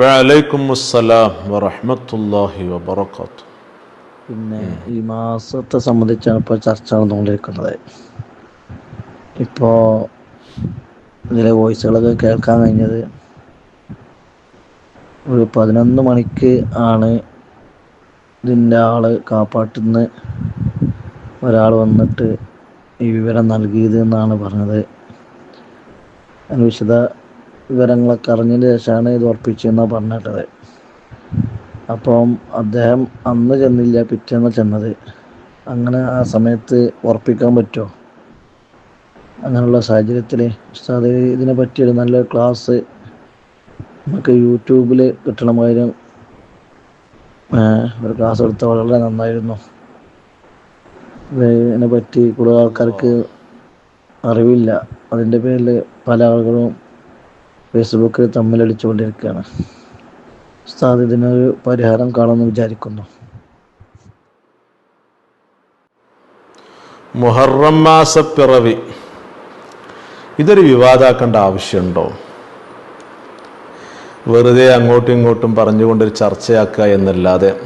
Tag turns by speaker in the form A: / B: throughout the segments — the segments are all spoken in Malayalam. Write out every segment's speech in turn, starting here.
A: വലൈക്കും
B: അസ്സലാം വറഹമത്തല്ലാഹി വബർക്കാത്തു
A: പിന്നെ ഈ മാസത്തെ സംബന്ധിച്ചാണ് ഇപ്പോൾ ചർച്ച നടന്നുകൊണ്ടിരിക്കുന്നത്. ഇപ്പോൾ ഇതിലെ വോയിസുകളൊക്കെ കേൾക്കാൻ കഴിഞ്ഞത് ഒരു പതിനൊന്ന് മണിക്ക് ആണ് ഇതിന്റെ ആൾ കാപ്പാട്ടുന്ന ഒരാൾ വന്നിട്ട് ഈ വിവരം നൽകിയത് എന്നാണ് പറഞ്ഞത്. അതിന് വിശദ വിവരങ്ങളൊക്കെ അറിഞ്ഞതിന് ശേഷമാണ് ഇത് ഉറപ്പിച്ചെന്നാണ് പറഞ്ഞിട്ടത്. അപ്പം അദ്ദേഹം അന്ന് ചെന്നില്ല പിറ്റേന്ന് ചെന്നത്. അങ്ങനെ ആ സമയത്ത് ഉറപ്പിക്കാൻ പറ്റുമോ? അങ്ങനെയുള്ള സാഹചര്യത്തിൽ ഉസ്താദ് ഇതിനെ പറ്റിയൊരു നല്ല ക്ലാസ് നമുക്ക് യൂട്യൂബിൽ കിട്ടണമായിരുന്നു. ഒരു ക്ലാസ് എടുത്ത വളരെ നന്നായിരുന്നു. ഇതിനെ പറ്റി കൂടുതൽ ആൾക്കാർക്ക് അറിവില്ല. അതിന്റെ പേരിൽ പല ആളുകളും ഫേസ്ബുക്കിൽ തമ്മിലടിച്ചുകൊണ്ടിരിക്കുകയാണ്. ഉസ്താദ് ഇതിനൊരു പരിഹാരം കാണുമെന്ന് വിചാരിക്കുന്നു.
B: മുഹറം മാസപ്പിറവി. ഇതൊരു വിവാദാക്കേണ്ട ആവശ്യമുണ്ടോ? വെറുതെ അങ്ങോട്ടും ഇങ്ങോട്ടും പറഞ്ഞുകൊണ്ടൊരു ചർച്ചയാക്കുക എന്നല്ലാതെ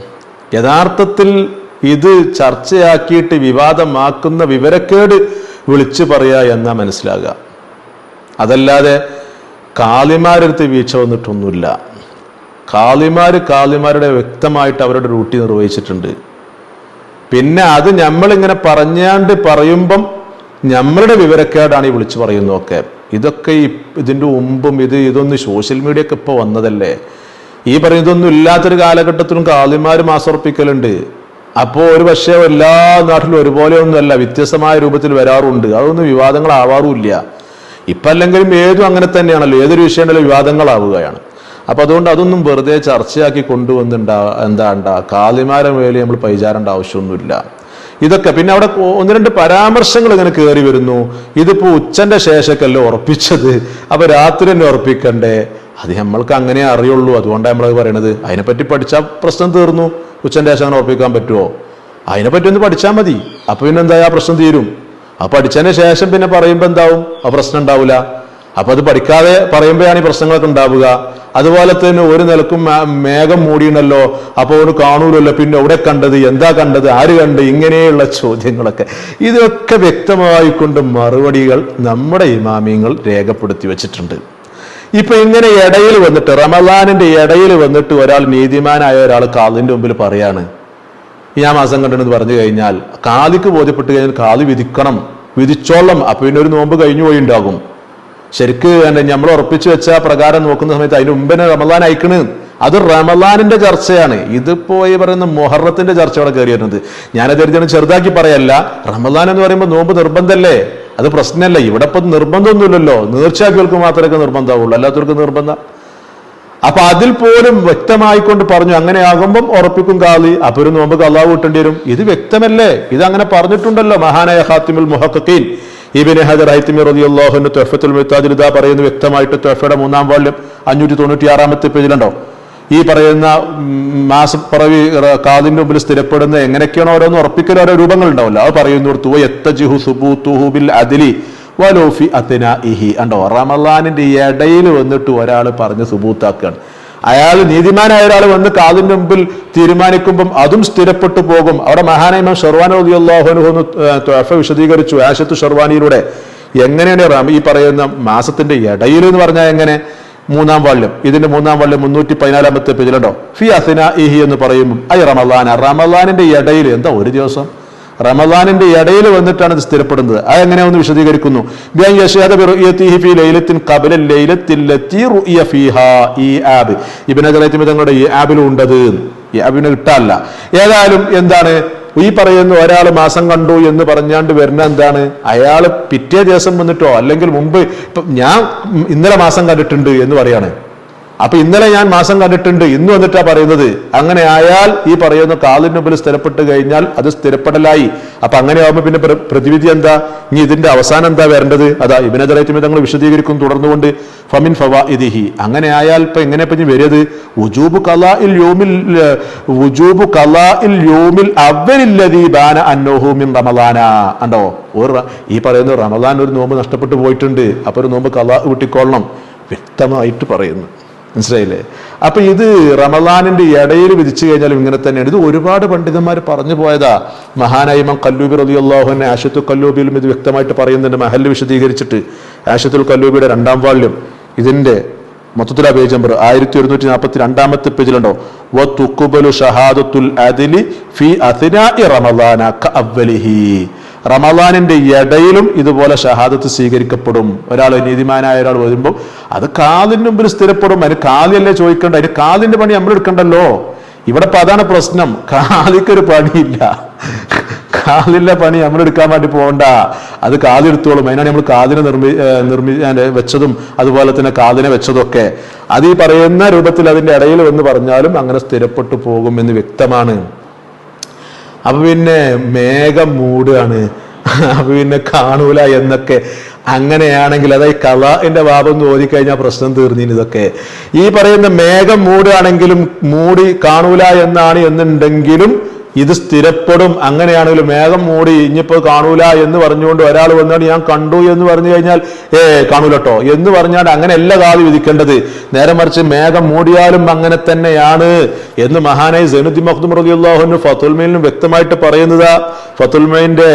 B: യഥാർത്ഥത്തിൽ ഇത് ചർച്ചയാക്കിയിട്ട് വിവാദമാക്കുന്ന വിവരക്കേട് വിളിച്ചു പറയുക എന്നാ മനസ്സിലാകുക. അതല്ലാതെ കാളിമാരടുത്ത് വീഴ്ച വന്നിട്ടൊന്നുമില്ല. കാളിമാർ കാളിമാരുടെ വ്യക്തമായിട്ട് അവരുടെ ഡ്യൂട്ടി നിർവഹിച്ചിട്ടുണ്ട്. പിന്നെ അത് നമ്മളിങ്ങനെ പറഞ്ഞാണ്ട് പറയുമ്പം നമ്മളുടെ വിവരക്കേടാണ് ഈ വിളിച്ചു പറയുന്നതൊക്കെ. ഇതൊക്കെ ഇതിന്റെ മുമ്പും ഇത് ഇതൊന്നും സോഷ്യൽ മീഡിയ ഒക്കെ ഇപ്പോൾ വന്നതല്ലേ? ഈ പറയുന്നതൊന്നും ഇല്ലാത്തൊരു കാലഘട്ടത്തിലും കാളിമാർ മാസർപ്പിക്കലുണ്ട്. അപ്പോൾ ഒരു പക്ഷേ എല്ലാ നാട്ടിലും ഒരുപോലെ ഒന്നുമല്ല വ്യത്യസ്തമായ രൂപത്തിൽ വരാറുണ്ട്. അതൊന്നും വിവാദങ്ങളാവാറുമില്ല. ഇപ്പം അല്ലെങ്കിലും ഏതും അങ്ങനെ തന്നെയാണല്ലോ. ഏതൊരു വിഷയമാണല്ലോ വിവാദങ്ങളാവുകയാണ്. അപ്പൊ അതുകൊണ്ട് അതൊന്നും വെറുതെ ചർച്ചയാക്കി കൊണ്ടുവന്നുണ്ടാ എന്താ ഉണ്ടാ കാലിമാരെ വേലി നമ്മൾ പൈചാരേണ്ട ആവശ്യമൊന്നുമില്ല. ഇതൊക്കെ പിന്നെ അവിടെ ഒന്ന് രണ്ട് പരാമർശങ്ങൾ ഇങ്ങനെ കയറി വരുന്നു. ഇതിപ്പോ ഉച്ചന്റെ ശേഷക്കല്ലേ ഉറപ്പിച്ചത്. അപ്പൊ രാത്രി തന്നെ ഉറപ്പിക്കണ്ടേ? അത് നമ്മൾക്ക് അങ്ങനെ അറിയുള്ളൂ. അതുകൊണ്ടാണ് നമ്മളത് പറയണത്. അതിനെപ്പറ്റി പഠിച്ചാൽ പ്രശ്നം തീർന്നു. ഉച്ചന്റെ ശേഷം അങ്ങനെ ഉറപ്പിക്കാൻ പറ്റുമോ അതിനെപ്പറ്റി ഒന്ന് പഠിച്ചാൽ മതി. അപ്പൊ പിന്നെന്തായാലും ആ പ്രശ്നം തീരും? ആ പഠിച്ചതിന് ശേഷം പിന്നെ പറയുമ്പോൾ എന്താവും? ആ പ്രശ്നം ഉണ്ടാവില്ല അപ്പൊ അത് പഠിക്കാതെ പറയുമ്പോഴാണ് ഈ പ്രശ്നങ്ങളൊക്കെ ഉണ്ടാവുക. അതുപോലെ തന്നെ ഒരു നിലക്കും മേഘം മൂടിയണല്ലോ അപ്പോൾ ഒരു കാണൂലല്ലോ പിന്നെ എവിടെ കണ്ടത് എന്താ കണ്ടത് ആര് കണ്ട് ഇങ്ങനെയുള്ള ചോദ്യങ്ങളൊക്കെ. ഇതൊക്കെ വ്യക്തമായിക്കൊണ്ട് മറുപടികൾ നമ്മുടെ ഇമാമിയങ്ങൾ രേഖപ്പെടുത്തി വെച്ചിട്ടുണ്ട്. ഇപ്പൊ ഇങ്ങനെ ഇടയിൽ വന്നിട്ട് റമദാനിന്റെ ഇടയിൽ വന്നിട്ട് ഒരാൾ നീതിമാനായ ഒരാൾ കാലിന്റെ മുമ്പിൽ പറയാണ് ഈ ആ മാസം കണ്ടെന്ന് പറഞ്ഞു കഴിഞ്ഞാൽ കാലിക്ക് ബോധ്യപ്പെട്ട് കഴിഞ്ഞാൽ കാൽ വിധിക്കണം വിധിച്ചോളം. അപ്പൊ പിന്നെ ഒരു നോമ്പ് കഴിഞ്ഞു പോയി ഉണ്ടാകും. ശരിക്ക് നമ്മൾ ഉറപ്പിച്ചു വെച്ച പ്രകാരം നോക്കുന്ന സമയത്ത് അതിന് മുമ്പേ റമദാൻ അയക്കണ്. അത് റമദാനിന്റെ ചർച്ചയാണ്. ഇതിപ്പോ ഈ പറയുന്ന മൊഹറത്തിന്റെ ചർച്ച അവിടെ കയറി വരുന്നത്. ഞാനത് എഴുതിയാണ് ചെറുതാക്കി പറയല്ല. റമദാൻ എന്ന് പറയുമ്പോൾ നോമ്പ് നിർബന്ധമല്ലേ അത് പ്രശ്നമല്ല. ഇവിടെ ഇപ്പൊ നിർബന്ധമൊന്നുമില്ലല്ലോ. നേർച്ചാക്കികൾക്ക് മാത്രമേ നിർബന്ധമാവുള്ളൂ. അല്ലാത്തവർക്ക് നിർബന്ധം അപ്പൊ അതിൽ പോലും വ്യക്തമായിക്കൊണ്ട് പറഞ്ഞു അങ്ങനെ ആകുമ്പം ഉറപ്പിക്കും കാലി അപ്പൊ ഒരു നോമ്പ് കള്ളാവ് കൂട്ടേണ്ടി വരും. ഇത് വ്യക്തമല്ലേ? ഇത് അങ്ങനെ പറഞ്ഞിട്ടുണ്ടല്ലോ മഹാനായ ഹാത്തിമുൽ മുഹക്കീൻ ഇബിന് ഹജർ ഹൈത്തിമി റളിയല്ലാഹുവിന്റെ തൊഫത്തുൽ മുത്താജിൽ ഇതാ പറയുന്നു വ്യക്തമായിട്ട് തൊഫയുടെ മൂന്നാം വാള്യം അഞ്ഞൂറ്റി തൊണ്ണൂറ്റി ആറാമത്തെ പേജിലുണ്ടോ? ഈ പറയുന്ന മാസപ്പിറവി കാതിന്റെ മുമ്പിൽ സ്ഥിരപ്പെടുന്ന എങ്ങനെയൊക്കെയാണ് ഓരോന്ന് ഉറപ്പിക്കൽ ഓരോ രൂപങ്ങൾ ഉണ്ടാവില്ല അത് പറയുന്നു സുബൂത്തുഹു ബിൽ വലോഫി അത്തന ഇഹി ഉണ്ടോ റമലാനിന്റെ ഇടയിൽ വന്നിട്ട് ഒരാൾ പറഞ്ഞ് സുബൂത്താക്കുകയാണ്. അയാൾ നീതിമാനായ ഒരാൾ വന്ന് കാതിന്റെ മുമ്പിൽ തീരുമാനിക്കുമ്പം അതും സ്ഥിരപ്പെട്ടു പോകും. അവിടെ മഹാനൈമം ഷെർവാൻ റളിയല്ലാഹുഅൻഹു ത്വഫ വിശദീകരിച്ചു. ആശത്ത് ഷെർവാനിയിലൂടെ എങ്ങനെയാണ് ഈ പറയുന്ന മാസത്തിന്റെ ഇടയിൽ എന്ന് പറഞ്ഞാൽ എങ്ങനെ? മൂന്നാം വാള്യം ഇതിന്റെ മൂന്നാം വാള്യം മുന്നൂറ്റി പതിനാലാമത്തെ പേജിലുണ്ടോ? ഫി അസിന ഇഹി എന്ന് പറയുമ്പോൾ ഐ റമലാന റമലാനിന്റെ ഇടയിൽ എന്താ ഒരു ദിവസം? റമദാനിന്റെ ഇടയിൽ വന്നിട്ടാണ് ഇത് സ്ഥിരപ്പെടുന്നത്. അതെങ്ങനെ ഒന്ന് വിശദീകരിക്കുന്നു? തങ്ങളുടെ ഈ ആബിലും ഉണ്ടത്. ഈ ആബിനെ കിട്ടാല്ല ഏതായാലും എന്താണ്? ഈ പറയുന്ന ഒരാൾ മാസം കണ്ടു എന്ന് പറഞ്ഞാണ്ട് വരുന്ന എന്താണ്? അയാൾ പിറ്റേ ദിവസം വന്നിട്ടോ അല്ലെങ്കിൽ മുമ്പ് ഞാൻ ഇന്നലെ മാസം കണ്ടിട്ടുണ്ട് എന്ന് പറയാണ്. അപ്പൊ ഇന്നലെ ഞാൻ മാസം കണ്ടിട്ടുണ്ട്. ഇന്ന് വന്നിട്ടാ പറയുന്നത്. അങ്ങനെ ആയാൽ ഈ പറയുന്ന കാലിന് മുമ്പിൽ സ്ഥിരപ്പെട്ട് കഴിഞ്ഞാൽ അത് സ്ഥിരപ്പെടലായി. അപ്പൊ അങ്ങനെ ആവുമ്പോൾ പിന്നെ പ്രതിവിധി എന്താ? ഇനി ഇതിന്റെ അവസാനം എന്താ വരേണ്ടത്? അതാ ഇബിനജറൈറ്റുമി തങ്ങൾ വിശദീകരിക്കും തുടർന്നുകൊണ്ട്. ഫമിൻ ഫവാ ഇതിഹി അങ്ങനെ ആയാൽ ഇപ്പൊ എങ്ങനെ ഇപ്പൊ ഇനി വരിയത് ഉജൂബ് കലാ ഇൽ യോമിൽ ഉജൂബ് കലാ ഇൽ യോമിൽ അവരില്ലതീ ബാന അന്നോഹു മിൻ റമലാന ഉണ്ടോ ഒരു ഈ പറയുന്ന റമദാൻ ഒരു നോമ്പ് നഷ്ടപ്പെട്ടു പോയിട്ടുണ്ട്. അപ്പൊ ഒരു നോമ്പ് കലാ വിട്ടിക്കൊള്ളണം വ്യക്തമായിട്ട് പറയുന്നു. മനസ്സിലായില്ലേ? അപ്പൊ ഇത് റമദാനിന്റെ ഇടയിൽ വിധിച്ചു കഴിഞ്ഞാലും ഇങ്ങനെ തന്നെയാണ്. ഇത് ഒരുപാട് പണ്ഡിതന്മാർ പറഞ്ഞു പോയതാ. മഹാനായ ഇമാം കല്ലൂബി റബി അള്ളാഹുനെ ആഷത്തുൽ കല്ലൂബിയിലും ഇത് വ്യക്തമായിട്ട് പറയുന്നുണ്ട്. മഹൽ വിശദീകരിച്ചിട്ട് ആഷത്തുൽ കല്ലൂബിയുടെ രണ്ടാം വാള്യം ഇതിന്റെ മൊത്തത്തിലാ പേജ് നമ്പർ ആയിരത്തി ഒരുന്നൂറ്റി നാൽപ്പത്തി രണ്ടാമത്തെ പേജിലുണ്ടോ? വ ഷഹാദത്തുൽ അദിലി ഫി അഥിനാഇ റമദാന അവലിഹി റമദാനിന്റെ ഇടയിലും ഇതുപോലെ ഷഹാദത്ത് സ്വീകരിക്കപ്പെടും. ഒരാൾ നീതിമാനായ ഒരാൾ വരുമ്പോൾ അത് കാതിന് മുമ്പിൽ സ്ഥിരപ്പെടും. അതിന് കാലിയല്ലേ ചോദിക്കേണ്ട? അതിന് കാലിന്റെ പണി നമ്മൾ എടുക്കണ്ടല്ലോ. ഇവിടെ പ്രധാന പ്രശ്നം. കാലിക്കൊരു പണിയില്ല. കാലിന്റെ പണി നമ്മൾ എടുക്കാൻ വേണ്ടി പോകണ്ട. അത് കാലെടുത്തോളും അതിനാണ് നമ്മൾ കാതിനെ നിർമ്മി നിർമ്മി വെച്ചതും അതുപോലെ തന്നെ കാതിനെ വെച്ചതൊക്കെ. അത് ഈ പറയുന്ന രൂപത്തിൽ അതിന്റെ ഇടയിൽ എന്ന് പറഞ്ഞാലും അങ്ങനെ സ്ഥിരപ്പെട്ടു പോകും എന്ന് വ്യക്തമാണ്. അപ്പൊ പിന്നെ മേഘം മൂടുകയാണ്. അപ്പൊ പിന്നെ കാണൂല എന്നൊക്കെ. അങ്ങനെയാണെങ്കിൽ അതായത് കലാന്റെ ഭാവം ഒന്ന് കഴിഞ്ഞാൽ പ്രശ്നം തീർന്നിന് ഇതൊക്കെ. ഈ പറയുന്ന മേഘം മൂടുകയാണെങ്കിലും മൂടി കാണൂല എന്നാണ് എന്നുണ്ടെങ്കിലും ഇത് സ്ഥിരപ്പെടും. അങ്ങനെയാണെങ്കിലും മേഘം മൂടി ഇനിയിപ്പോ കാണൂല എന്ന് പറഞ്ഞുകൊണ്ട് ഒരാൾ വന്നാണ് ഞാൻ കണ്ടു എന്ന് പറഞ്ഞു കഴിഞ്ഞാൽ ഏ കാണൂലട്ടോ. എന്ന് പറഞ്ഞാൽ അങ്ങനെയല്ല കാതി വിധിക്കേണ്ടത്. നേരെ മറിച്ച് മേഘം മൂടിയാലും അങ്ങനെ തന്നെയാണ് എന്ന് മഹാനായി സൈനുദ്ദീൻ മഖ്ദും റളിയല്ലാഹുവിന് ഫത്തുൽമയിലും വ്യക്തമായിട്ട് പറയുന്നത്. ഫത്തുൽമയിന്റെ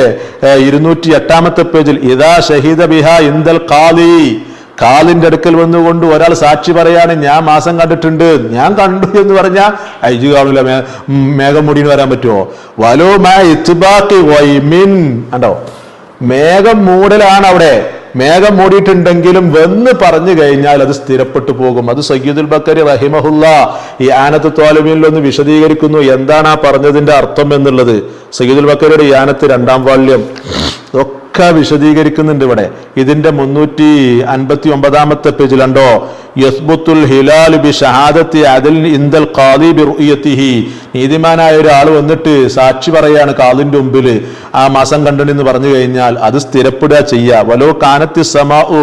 B: ഇരുന്നൂറ്റി എട്ടാമത്തെ പേജിൽ ഇതാ ഷഹീദ ബിഹ ഇന്ദൽ കാലി കാലിന്റെ അടുക്കൽ വന്നുകൊണ്ട് ഒരാൾ സാക്ഷി പറയാണ് ഞാൻ മാസം കണ്ടിട്ടുണ്ട്. ഞാൻ കണ്ടു എന്ന് പറഞ്ഞാൽ അയച്ചു കാണൂല മേ- മേഘം മൂടിന് വരാൻ പറ്റുമോ? വലോ മാ ഇത്ബാഖി വൈമിൻ കണ്ടോ? മേഘം മൂടലാണ് അവിടെ. മേഘം മൂടിയിട്ടുണ്ടെങ്കിലും വെന്ന് പറഞ്ഞു കഴിഞ്ഞാൽ അത് സ്ഥിരപ്പെട്ടു പോകും. അത് സയ്യിദുൽ ബക്കരി റഹിമഹുല്ല ഈ ആനത്ത് തോലമീനിൽ ഒന്ന് വിശദീകരിക്കുന്നു. എന്താണ് ആ പറഞ്ഞതിന്റെ അർത്ഥം എന്നുള്ളത്? സയ്യിദുൽ ബക്കരിയുടെ ഈ ആനത്ത് രണ്ടാം വാള്യം ഒക്കെ വിശദീകരിക്കുന്നുണ്ട് ഇവിടെ. ഇതിന്റെ മുന്നൂറ്റി അൻപത്തി ഒമ്പതാമത്തെ പേജിലുണ്ടോ യസ്ബുത്തുൽ ഹിലാൽ ബി ഷഹാദത്തി അതിൽ ഇന്ദൽ ഖാദി ബി റുഇയതിഹി നീതിമാനായ ഒരാൾ വന്നിട്ട് സാക്ഷി പറയാണ് കാലിന്റെ മുമ്പിൽ ആ മാസം കണ്ടെന്ന് പറഞ്ഞു കഴിഞ്ഞാൽ അത് സ്ഥിരപ്പെടുക ചെയ്യുക വലോ കാനത്തി സമാ ഓ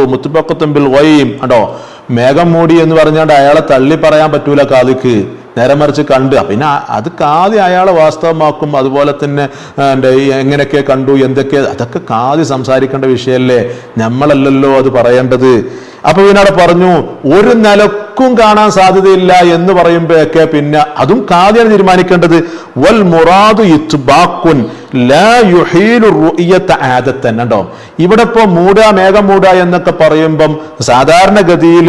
B: ബിൽ വൈം കണ്ടോ? മേഘം മൂടി എന്ന് പറഞ്ഞാണ്ട് അയാളെ തള്ളി പറയാൻ പറ്റൂല കാലിക്ക് നേരെ മറിച്ച് കണ്ട്. പിന്നെ അത് കാതി അയാളെ വാസ്തവമാക്കും. അതുപോലെ തന്നെ എന്റെ എങ്ങനെയൊക്കെ കണ്ടു എന്തൊക്കെ അതൊക്കെ കാതി സംസാരിക്കേണ്ട വിഷയമല്ലേ? നമ്മളല്ലല്ലോ അത് പറയേണ്ടത്. അപ്പൊ ഇതിനവിടെ പറഞ്ഞു ഒരു നിലക്കും കാണാൻ സാധ്യതയില്ല എന്ന് പറയുമ്പോഴൊക്കെ പിന്നെ അതും കാതിയാണ് തീരുമാനിക്കേണ്ടത്. വൽ മുറാദു ആദത്തൻ കണ്ടോ? ഇവിടെ ഇപ്പൊ മൂട മേഘം മൂട എന്നൊക്കെ പറയുമ്പം സാധാരണഗതിയിൽ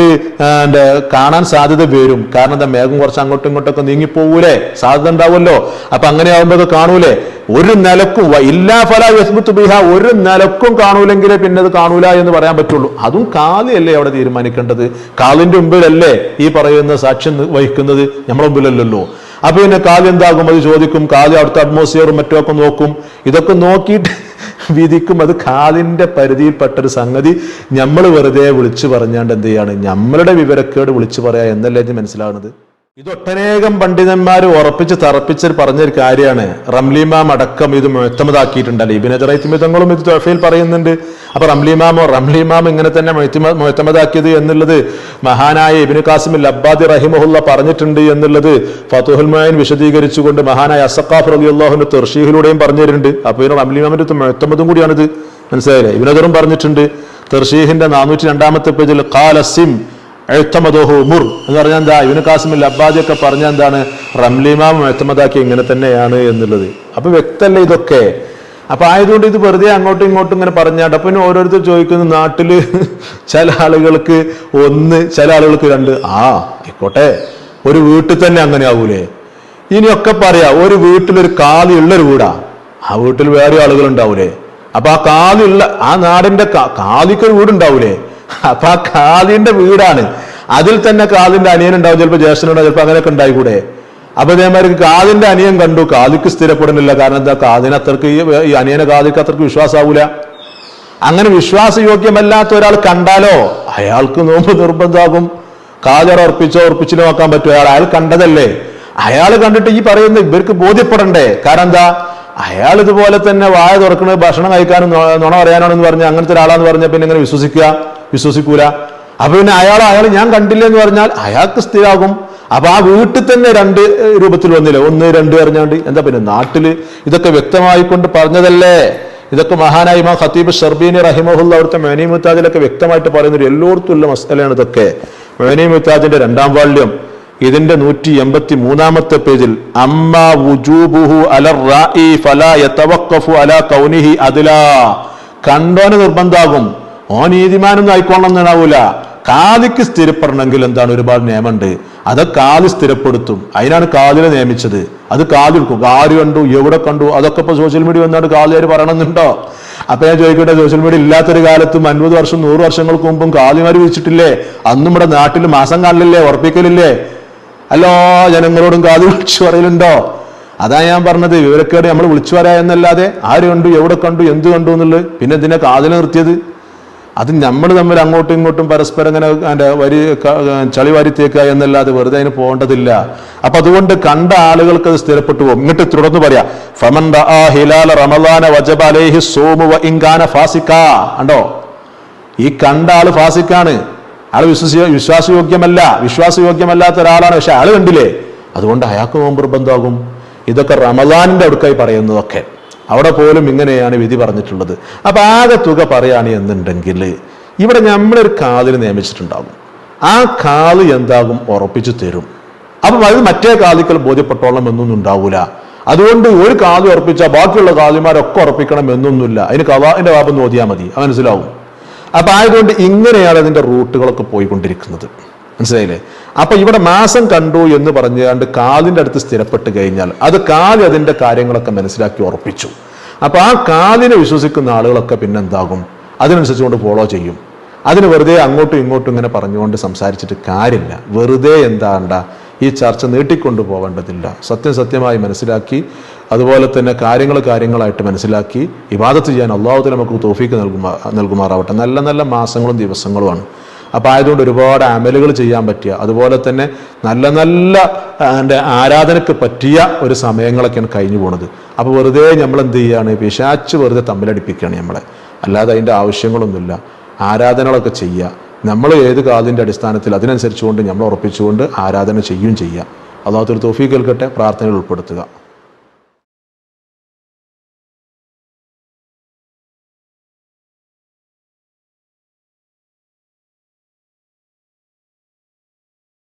B: കാണാൻ സാധ്യത വരും. കാരണം എന്താ? മേഘം കുറച്ച് അങ്ങോട്ടും ഇങ്ങോട്ടൊക്കെ നീങ്ങിപ്പോവൂലേ? സാധ്യത ഉണ്ടാവുമല്ലോ. അപ്പൊ അങ്ങനെ ആവുമ്പോ കാണൂലേ? ഒരു നിലക്കും ഇല്ലാ ഫല യസ്ബുത്ത് ബിഹ ഒരു നിലക്കും കാണൂലെങ്കിലേ പിന്നെ അത് കാണൂല എന്ന് പറയാൻ പറ്റുള്ളൂ. അതും കാലിയല്ലേ അവിടെ തീരുമാനിക്കേണ്ടത്? കാലിന്റെ മുമ്പിലല്ലേ ഈ പറയുന്ന സാക്ഷ്യം വഹിക്കുന്നത് നമ്മളെ മുമ്പിലല്ലല്ലോ. അപ്പൊ പിന്നെ കാൽ എന്താകും? അത് ചോദിക്കും. കാൽ അവിടുത്തെ അറ്റ്മോസ്ഫിയറും മറ്റുമൊക്കെ നോക്കും. ഇതൊക്കെ നോക്കിയിട്ട് വിധിക്കും. അത് കാലിന്റെ പരിധിയിൽപ്പെട്ടൊരു സംഗതി. നമ്മൾ വെറുതെ വിളിച്ചു പറഞ്ഞാണ്ട് എന്ത് ചെയ്യാണ്? നമ്മളുടെ വിവരക്കേട് വിളിച്ചു പറയാ എന്നല്ലേ ഇത് മനസ്സിലാവുന്നത്? ഇത് ഒട്ടനേകം പണ്ഡിതന്മാർ ഉറപ്പിച്ച് തറപ്പിച്ച് പറഞ്ഞൊരു കാര്യമാണ്. റംലിമാം അടക്കം ഇത് മുഴത്തമതാക്കിയിട്ടുണ്ടല്ലോ ഇബിനെ ജറൈത്തിമിതങ്ങളും ഇത് തൊഫയിൽ പറയുന്നുണ്ട്. അപ്പൊ റംലിമാമോ റംലിമാം ഇങ്ങനെ തന്നെ മുഴത്തമതാക്കിയത് എന്നുള്ളത് മഹാനായ ഇബിന് കാസിം അബ്ബാദി റഹിമഹുല്ല പറഞ്ഞിട്ടുണ്ട് എന്നുള്ളത് ഫതുഹുൽ മൊയൻ വിശദീകരിച്ചുകൊണ്ട് മഹാനായ അസഖാഫ് റലി അള്ളാഹുന്റെ തെർഷീഹിലൂടെയും പറഞ്ഞിട്ടുണ്ട്. അപ്പൊ ഇതിന് റംലിമാമിന്റെ മുഴത്തമതും കൂടിയാണിത്. മനസ്സിലായില്ലേ? ഇബിനദറും പറഞ്ഞിട്ടുണ്ട്. തെർഷീഹിന്റെ നാനൂറ്റി രണ്ടാമത്തെ പേജിൽ ഖാലസിം എഴുത്തമദോഹു മുർ എന്ന് പറഞ്ഞാൽ എന്താ? ഇവന് കാസിമിൽ അബ്ബാദി ഒക്കെ പറഞ്ഞ എന്താണ്? റംലിമാം എഴുത്തമതാക്കി ഇങ്ങനെ തന്നെയാണ് എന്നുള്ളത്. അപ്പൊ വ്യക്തമല്ലേ ഇതൊക്കെ? അപ്പൊ ആയതുകൊണ്ട് ഇത് വെറുതെ അങ്ങോട്ടും ഇങ്ങോട്ടും ഇങ്ങനെ പറഞ്ഞാട്ട് അപ്പൊ ഓരോരുത്തർ ചോദിക്കുന്നു നാട്ടിൽ ചില ആളുകൾക്ക് ഒന്ന് ചില ആളുകൾക്ക് രണ്ട്. ആ ആയിക്കോട്ടെ. ഒരു വീട്ടിൽ തന്നെ അങ്ങനെ ആവൂലേ? ഇനിയൊക്കെ പറയാ ഒരു വീട്ടിലൊരു കാലിയുള്ളൊരു വീടാ. ആ വീട്ടിൽ വേറെ ആളുകൾ ഉണ്ടാവൂലേ? അപ്പൊ ആ ഉള്ള ആ നാടിന്റെ കാലിക്കൊരു വീടുണ്ടാവൂലേ? അപ്പൊ ആ കാലിന്റെ വീടാണ്. അതിൽ തന്നെ കാലിന്റെ അനിയൻ ഉണ്ടാവും. ചിലപ്പോ ജ്യേഷ്ഠനുണ്ടാവും ചിലപ്പോ അങ്ങനെയൊക്കെ ഉണ്ടായിക്കൂടെ. അപ്പൊ ഇതേമാതിരി കാലിന്റെ അനിയൻ കണ്ടു. കാലിക്ക് സ്ഥിരപ്പെടുന്നില്ല കാരണം എന്താ? കാതിന് അത്രയ്ക്ക് ഈ അനിയനെ കാതിക്ക് അത്രയ്ക്ക് വിശ്വാസാവൂല. അങ്ങനെ വിശ്വാസയോഗ്യമല്ലാത്ത ഒരാൾ കണ്ടാലോ? അയാൾക്ക് നോമ്പ് നിർബന്ധമാകും. കാതർ ഉറപ്പിച്ചോ ഉറപ്പിച്ചില്ലോ നോക്കാൻ പറ്റുമോ അയാൾ അയാൾ കണ്ടതല്ലേ? അയാൾ കണ്ടിട്ട് ഈ പറയുന്ന ഇവർക്ക് ബോധ്യപ്പെടണ്ടേ? കാരണം എന്താ? അയാൾ ഇതുപോലെ തന്നെ വായ തുറക്കണ ഭക്ഷണം കഴിക്കാനും നുണ പറയാനാണെന്ന് പറഞ്ഞ് അങ്ങനത്തെ ഒരാളാന്ന് പറഞ്ഞ പിന്നെ ഇങ്ങനെ വിശ്വസിക്കുക? വിശ്വസിക്കൂല. അപ്പൊ പിന്നെ അയാൾ അയാൾ ഞാൻ കണ്ടില്ല എന്ന് പറഞ്ഞാൽ അയാൾക്ക് സ്ഥിരാകും. അപ്പൊ ആ വീട്ടിൽ തന്നെ രണ്ട് രൂപത്തിൽ വന്നില്ലേ? ഒന്ന് രണ്ട് പറഞ്ഞാണ്ട്. എന്താ പിന്നെ നാട്ടിൽ ഇതൊക്കെ വ്യക്തമായിക്കൊണ്ട് പറഞ്ഞതല്ലേ? ഇതൊക്കെ മഹാനായ ഇമാം ഖത്തീബ് ഷർബീനി റഹിമഹുല്ല അവിടുത്തെ മേനി മുത്താജിലൊക്കെ വ്യക്തമായിട്ട് പറയുന്ന ഒരു എല്ലായിടത്തും ഉള്ള മസലയാണ് ഇതൊക്കെ. മേനി മുത്താജിന്റെ രണ്ടാം വാള്യം ഇതിന്റെ നൂറ്റി എൺപത്തി മൂന്നാമത്തെ പേജിൽ അമ്മ വുജൂബുഹു അലർ കണ്ടോന് നിർബന്ധാകും. ഓ നീതിമാനൊന്നും ആയിക്കോളണം എന്നാവൂല. കാലിക്ക് സ്ഥിരപ്പെടണമെങ്കിൽ എന്താണ്? ഒരുപാട് നിയമമുണ്ട് അത് കാൽ സ്ഥിരപ്പെടുത്തും. അതിനാണ് കാലിനെ നിയമിച്ചത്. അത് കാലെടുക്കും ആര് കണ്ടു എവിടെ കണ്ടു അതൊക്കെ ഇപ്പൊ സോഷ്യൽ മീഡിയ വന്നാണ് കാലുകാർ പറയണമെന്നുണ്ടോ അപ്പൊ ഞാൻ ചോദിക്കട്ടെ സോഷ്യൽ മീഡിയ ഇല്ലാത്തൊരു കാലത്തും അൻപത് വർഷം നൂറ് വർഷങ്ങൾക്ക് മുമ്പും കാലുമാര് വിളിച്ചിട്ടില്ലേ? അന്നും ഇവിടെ നാട്ടിൽ മാസം കാണില്ലേ ഉറപ്പിക്കലില്ലേ? അല്ലോ ജനങ്ങളോടും കാത് വിളിച്ചു പറയലുണ്ടോ? അതാ ഞാൻ പറഞ്ഞത്. വിവരക്കേട് നമ്മൾ വിളിച്ചു പറയാ എന്നല്ലാതെ ആര് കണ്ടു എവിടെ കണ്ടു എന്ത് കണ്ടു എന്നുള്ളത് പിന്നെ എന്തിനാ കാതിൽ നിർത്തിയത്? അത് നമ്മൾ തമ്മിൽ അങ്ങോട്ടും ഇങ്ങോട്ടും പരസ്പരം ഇങ്ങനെ അതിന്റെ വരി ചളി വാരിത്തേക്ക എന്നല്ലാതെ വെറുതെ അതിന് പോകേണ്ടതില്ല. അപ്പൊ അതുകൊണ്ട് കണ്ട ആളുകൾക്ക് അത് സ്ഥിരപ്പെട്ടു പോകും. ഇങ്ങോട്ട് തുടർന്ന് പറയാ ഫമൻ ഹിലാല റമളാന വജബ അലേഹി സോമു വ ഇൻകാന ഫാസിക്കാ കണ്ടോ? ഈ കണ്ട ആൾ ഫാസിക്കാണ് ആൾ വിശ്വസ വിശ്വാസയോഗ്യമല്ല. വിശ്വാസയോഗ്യമല്ലാത്ത ഒരാളാണ്. പക്ഷെ ആൾ കണ്ടില്ലേ? അതുകൊണ്ട് അയാൾക്ക് നോമ്പ് നിർബന്ധമാകും. ഇതൊക്കെ റമദാനിന്റെ അടുക്കായി പറയുന്നതൊക്കെ. അവിടെ പോലും ഇങ്ങനെയാണ് വിധി പറഞ്ഞിട്ടുള്ളത്. അപ്പൊ ആകെ തുക പറയാണ് എന്നുണ്ടെങ്കിൽ ഇവിടെ നമ്മളൊരു കാതിന് നിയമിച്ചിട്ടുണ്ടാകും. ആ കാൽ എന്താകും? ഉറപ്പിച്ചു തരും. അപ്പം അത് മറ്റേ കാലിക്കൽ ബോധ്യപ്പെട്ടോളം എന്നൊന്നും ഉണ്ടാവൂല അതുകൊണ്ട് ഒരു കാൽ ഉറപ്പിച്ചാൽ ബാക്കിയുള്ള കാലിമാരൊക്കെ ഉറപ്പിക്കണം എന്നൊന്നുമില്ല. അതിന് കവാന്റെ വാപം നോദിയാൽ മതി. മനസ്സിലാവും. അപ്പൊ ആയതുകൊണ്ട് ഇങ്ങനെയാണ് അതിന്റെ റൂട്ടുകളൊക്കെ പോയിക്കൊണ്ടിരിക്കുന്നത്. മനസ്സിലായില്ലേ? അപ്പൊ ഇവിടെ മാസം കണ്ടു എന്ന് പറഞ്ഞുകൊണ്ട് കാലിന്റെ അടുത്ത് സ്ഥിരപ്പെട്ട് കഴിഞ്ഞാൽ അത് കാൽ അതിന്റെ കാര്യങ്ങളൊക്കെ മനസ്സിലാക്കി ഉറപ്പിച്ചു. അപ്പൊ ആ കാലിനെ വിശ്വസിക്കുന്ന ആളുകളൊക്കെ പിന്നെന്താകും അതിനനുസരിച്ചുകൊണ്ട് ഫോളോ ചെയ്യും. അതിന് വെറുതെ അങ്ങോട്ടും ഇങ്ങോട്ടും ഇങ്ങനെ പറഞ്ഞുകൊണ്ട് സംസാരിച്ചിട്ട് കാര്യമില്ല. വെറുതെ എന്താണ്ട? ഈ ചർച്ച നീട്ടിക്കൊണ്ടു പോകേണ്ടതില്ല. സത്യം സത്യമായി മനസ്സിലാക്കി അതുപോലെ തന്നെ കാര്യങ്ങൾ കാര്യങ്ങളായിട്ട് മനസ്സിലാക്കി ഇബാദത്ത് ചെയ്യാൻ അള്ളാഹുത്തിൽ നമുക്ക് തോഫീക്ക് നൽകുമാ നൽകുമാറാവട്ടെ. നല്ല നല്ല മാസങ്ങളും ദിവസങ്ങളുമാണ്. അപ്പം ആയതുകൊണ്ട് ഒരുപാട് അമലുകൾ ചെയ്യാൻ പറ്റിയ അതുപോലെ തന്നെ നല്ല നല്ല എന്റെ ആരാധനയ്ക്ക് പറ്റിയ ഒരു സമയങ്ങളൊക്കെയാണ് കഴിഞ്ഞു പോണത്. അപ്പോൾ വെറുതെ നമ്മൾ എന്ത് ചെയ്യുകയാണ് പിശാച്ച് വെറുതെ തമ്മിലടിപ്പിക്കുകയാണ് നമ്മളെ അല്ലാതെ അതിന്റെ ആവശ്യങ്ങളൊന്നുമില്ല. ആരാധനകളൊക്കെ ചെയ്യുക. നമ്മൾ ഏത് കാതിന്റെ അടിസ്ഥാനത്തിൽ അതിനനുസരിച്ചുകൊണ്ട് നമ്മൾ ഉറപ്പിച്ചുകൊണ്ട് ആരാധന ചെയ്യുകയും ചെയ്യുക. അതാത്തൊരു തോഫീ കേൾക്കട്ടെ പ്രാർത്ഥനകൾ ഉൾപ്പെടുത്തുക.